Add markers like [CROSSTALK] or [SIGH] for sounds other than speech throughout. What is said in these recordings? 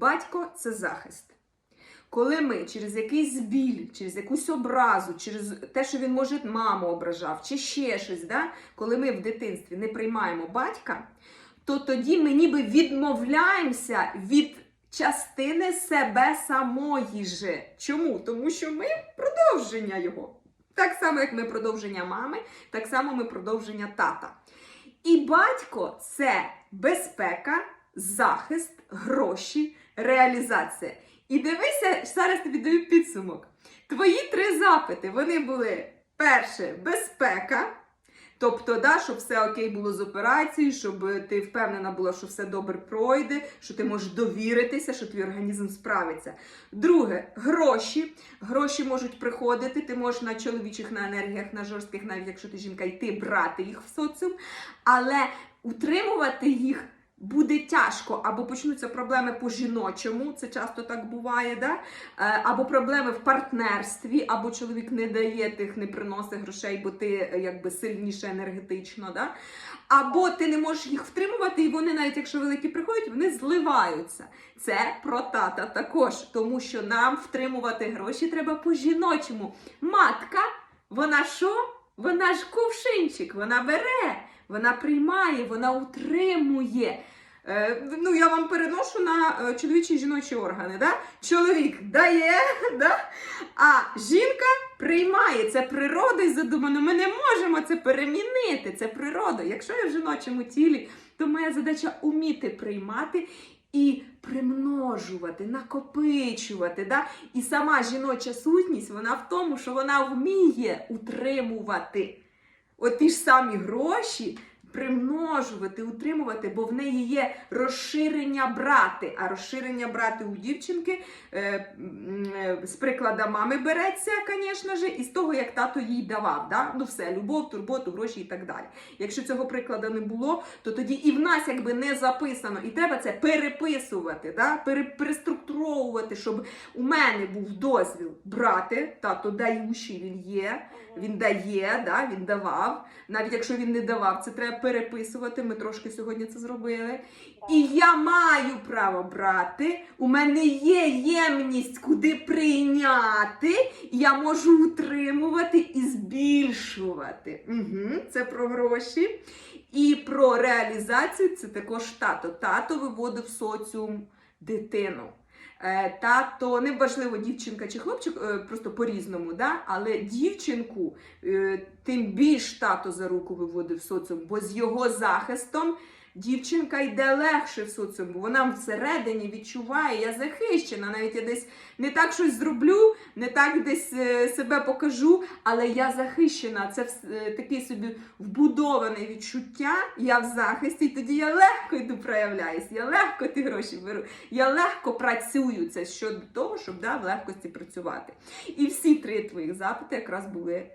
Батько це захист. Коли ми через якийсь біль, через якусь образу, через те, що він може маму ображав, чи ще щось, да? коли ми в дитинстві не приймаємо батька, то тоді ми ніби відмовляємося від частини себе самої же. Чому? Тому що ми продовження його. Так само, як ми продовження мами, так само ми продовження тата. І батько це безпека, захист, гроші, реалізація. І дивися, зараз тобі даю підсумок. Твої три запити вони були: перше безпека. Тобто, да, щоб все окей було з операцією, щоб ти впевнена була, що все добре пройде, що ти можеш довіритися, що твій організм справиться. Друге, гроші. Гроші можуть приходити, ти можеш на чоловічих, на енергіях, на жорстких, навіть якщо ти жінка, йти брати їх в соціум, але утримувати їх. Буде тяжко, або почнуться проблеми по жіночому, це часто так буває, да? Е, або проблеми в партнерстві, або чоловік не дає тих, не приносить грошей, бо ти е, якби сильніше енергетично. Да? Або ти не можеш їх втримувати, і вони, навіть якщо великі приходять, вони зливаються. Це про тата також, тому що нам втримувати гроші треба по жіночому. Матка, вона що? Вона ж кувшинчик, вона бере. Вона приймає, вона утримує. Е, ну, я вам переношу на е, чоловічі і жіночі органи. Да? Чоловік дає, [LAUGHS] да? а жінка приймає. Це природою задумано. Ми не можемо це перемінити. Це природа. Якщо я в жіночому тілі, то моя задача уміти приймати. І примножувати, накопичувати. Да? І сама жіноча сутність, вона в тому, що вона вміє утримувати от ті ж самі гроші примножувати, утримувати, бо в неї є розширення брати. А розширення брати у дівчинки е, е, з приклада мами береться, звісно ж, і з того, як тато їй давав. Да? Ну все, любов, турботу, гроші і так далі. Якщо цього прикладу не було, то тоді і в нас якби не записано, і треба це переписувати, да? переструктуровувати, щоб у мене був дозвіл брати, тато даючий він є, він дає, да? він давав. Навіть якщо він не давав, це треба переписувати. Ми трошки сьогодні це зробили. І я маю право брати. У мене є ємність, куди прийняти. Я можу утримувати і збільшувати. Угу, це про гроші. І про реалізацію це також тато. Тато виводив в соціум дитину. Е, Тато, неважливо, дівчинка чи хлопчик, е, просто по-різному, да? але дівчинку е, тим більш тато за руку виводив соціум, бо з його захистом дівчинка йде легше в соціум, бо вона всередині відчуває, я захищена, навіть я десь не так щось зроблю, не так десь себе покажу, але я захищена. Це таке собі вбудоване відчуття, я в захисті, і тоді я легко йду проявляюсь, я легко ті гроші беру, я легко працюю. Це щодо того, щоб да, в легкості працювати. І всі три твоїх запити якраз були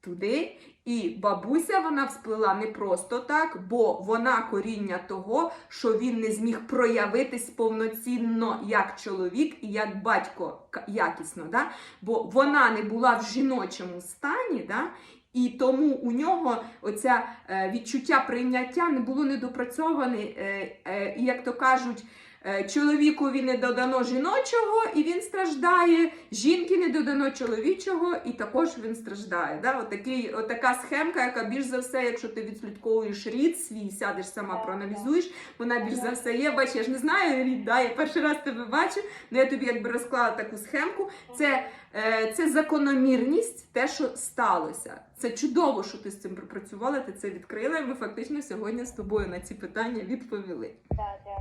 туди. І бабуся вона всплила не просто так, бо вона коріння того, що він не зміг проявитись повноцінно як чоловік і як батько якісно. Да? Бо вона не була в жіночому стані, да? і тому у нього оця е, відчуття прийняття не було недопрацьоване. Е, е, і як то кажуть, Чоловікові не додано жіночого, і він страждає. Жінки не додано чоловічого, і також він страждає. Да? Отакий, отака схемка, яка більш за все, якщо ти відслідковуєш рід свій, сядеш сама, проаналізуєш, вона більш за все є. Бач, я ж не знаю рід, да? я перший раз тебе бачу, але я тобі якби розклала таку схемку. Це, е, це закономірність, те, що сталося. Це чудово, що ти з цим пропрацювала, ти це відкрила, і ми фактично сьогодні з тобою на ці питання відповіли. Так, дякую.